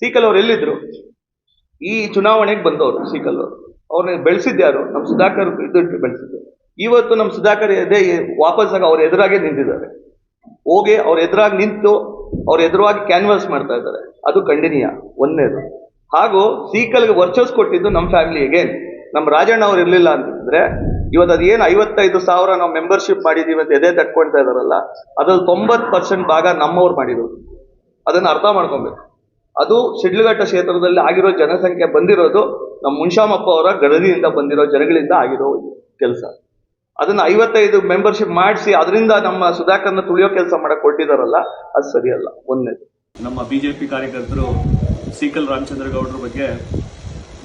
ಸೀಕಲ್ ಅವ್ರು ಎಲ್ಲಿದ್ರು? ಈ ಚುನಾವಣೆಗೆ ಬಂದವರು ಸೀಕಲ್ ಅವರು. ಅವ್ರನ್ನ ಬೆಳೆಸಿದ್ಯಾರು ನಮ್ಮ ಸುಧಾಕರ್ ಇದ್ದು ಬೆಳೆಸಿದ್ದು. ಇವತ್ತು ನಮ್ಮ ಸುಧಾಕರ್ ಎದೆ ವಾಪಸ್ ಆಗ ಅವ್ರ ಎದುರಾಗೆ ನಿಂತಿದ್ದಾರೆ. ಹೋಗಿ ಅವ್ರ ಎದುರಾಗಿ ನಿಂತು ಅವ್ರ ಎದುರಾಗಿ ಕ್ಯಾನ್ವಾಸ್ ಮಾಡ್ತಾ ಇದ್ದಾರೆ. ಅದು ಖಂಡನೀಯ ಒಂದೇದು ಹಾಗೂ ಸೀಕಲ್ಗೆ ವರ್ಚಸ್ ಕೊಟ್ಟಿದ್ದು ನಮ್ಮ ಫ್ಯಾಮಿಲಿ ಅಗೇನ್. ನಮ್ಮ ರಾಜಣ್ಣ ಅವ್ರು ಇರಲಿಲ್ಲ ಅಂತಂದ್ರೆ ಇವತ್ತು ಅದೇನು ಐವತ್ತೈದು ಸಾವಿರ ನಾವು ಮೆಂಬರ್ಶಿಪ್ ಮಾಡಿದೀವಿ ಅಂತ ಎದೆ ತಟ್ಕೊಳ್ತಾ ಇದಾರಲ್ಲ, ಅದ್ರಲ್ಲಿ ತೊಂಬತ್ತು ಪರ್ಸೆಂಟ್ ಭಾಗ ನಮ್ಮವ್ರು ಮಾಡಿರೋದು. ಅದನ್ನ ಅರ್ಥ ಮಾಡ್ಕೊಬೇಕು. ಅದು ಶಿಡ್ಲಘಟ್ಟ ಕ್ಷೇತ್ರದಲ್ಲಿ ಆಗಿರೋ ಜನಸಂಖ್ಯೆ ಬಂದಿರೋದು ನಮ್ಮ ಮುನ್ಶಾಮಪ್ಪ ಅವರ ಗರಡಿಯಿಂದ ಬಂದಿರೋ ಜನಗಳಿಂದ ಆಗಿರೋ ಕೆಲಸ. ಅದನ್ನ ಐವತ್ತೈದು ಮೆಂಬರ್ಶಿಪ್ ಮಾಡಿಸಿ ಅದರಿಂದ ನಮ್ಮ ಸುಧಾಕರ್ನ ತುಳಿಯೋ ಕೆಲಸ ಮಾಡಕ್ ಕೊಟ್ಟಿದಾರಲ್ಲ, ಅದು ಸರಿಯಲ್ಲ, ಒಂದನೇದು. ನಮ್ಮ ಬಿಜೆಪಿ ಕಾರ್ಯಕರ್ತರು ಸೀಕಲ್ ರಾಮಚಂದ್ರ ಗೌಡ್ರ ಬಗ್ಗೆ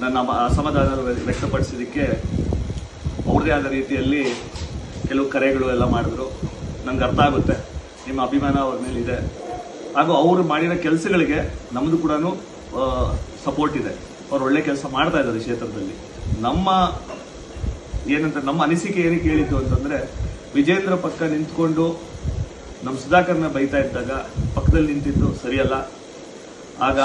ನನ್ನ ಅಸಮಾಧಾನ ವ್ಯಕ್ತಪಡಿಸಿದಕ್ಕೆ ಅವ್ರದೇ ಆದ ರೀತಿಯಲ್ಲಿ ಕೆಲವು ಕರೆಗಳು ಎಲ್ಲ ಮಾಡಿದ್ರು. ನಂಗೆ ಅರ್ಥ ಆಗುತ್ತೆ. ನಿಮ್ಮ ಅಭಿಮಾನ ಅವ್ರ ಮೇಲೆ ಇದೆ ಹಾಗೂ ಅವರು ಮಾಡಿರೋ ಕೆಲಸಗಳಿಗೆ ನಮ್ಮದು ಕೂಡ ಸಪೋರ್ಟ್ ಇದೆ. ಅವ್ರು ಒಳ್ಳೆ ಕೆಲಸ ಮಾಡ್ತಾ ಇದ್ದಾರೆ ಕ್ಷೇತ್ರದಲ್ಲಿ. ನಮ್ಮ ಏನಂತ, ನಮ್ಮ ಅನಿಸಿಕೆ ಏನಕ್ಕೆ ಹೇಳಿದ್ದು ಅಂತಂದ್ರೆ, ವಿಜೇಂದ್ರ ಪಕ್ಕ ನಿಂತ್ಕೊಂಡು ನಮ್ಮ ಸುಧಾಕರ್ನ ಬೈತಾ ಇದ್ದಾಗ, ಪಕ್ಕದಲ್ಲಿ ನಿಂತಿದ್ದು ಸರಿಯಲ್ಲ. ಆಗ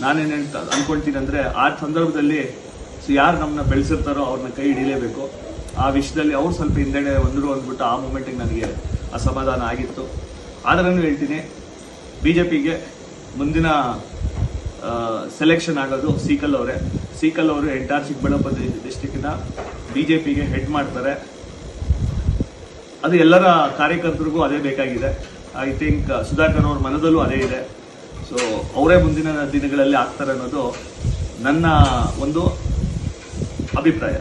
ನಾನೇನು ಅನ್ಕೊಳ್ತೀನಿ ಅಂದ್ರೆ, ಆ ಸಂದರ್ಭದಲ್ಲಿ ಸೊ ಯಾರು ನಮ್ಮನ್ನ ಬೆಳೆಸಿರ್ತಾರೋ ಅವ್ರನ್ನ ಕೈ ಹಿಡಿಲೇಬೇಕು. ಆ ವಿಷಯದಲ್ಲಿ ಅವ್ರು ಸ್ವಲ್ಪ ಹಿಂದೆಡೆ ಬಂದರು ಅಂದ್ಬಿಟ್ಟು ಆ ಮೂಮೆಂಟಿಗೆ ನನಗೆ ಅಸಮಾಧಾನ ಆಗಿತ್ತು. ಆದ್ರೂ ಹೇಳ್ತೀನಿ ಬಿ ಜೆ ಪಿಗೆ ಮುಂದಿನ ಸೆಲೆಕ್ಷನ್ ಆಗೋದು ಸೀಕಲ್ ಅವರೇ. ಸೀಕಲ್ ಅವರು ಎಂಟಾರ್ ಚಿಕ್ಕಬಳ್ಳಾಪುರ ಡಿಸ್ಟಿಕ್ನ ಬಿ ಜೆ ಪಿಗೆ ಹೆಡ್ ಮಾಡ್ತಾರೆ. ಅದು ಎಲ್ಲರ ಕಾರ್ಯಕರ್ತರಿಗೂ ಅದೇ ಬೇಕಾಗಿದೆ. ಐ ಥಿಂಕ್ ಸುಧಾಕರ್ ಅವ್ರ ಮನದಲ್ಲೂ ಅದೇ ಇದೆ. ಸೊ ಅವರೇ ಮುಂದಿನ ದಿನಗಳಲ್ಲಿ ಆಗ್ತಾರೆ ಅನ್ನೋದು ನನ್ನ ಒಂದು ಅಭಿಪ್ರಾಯ.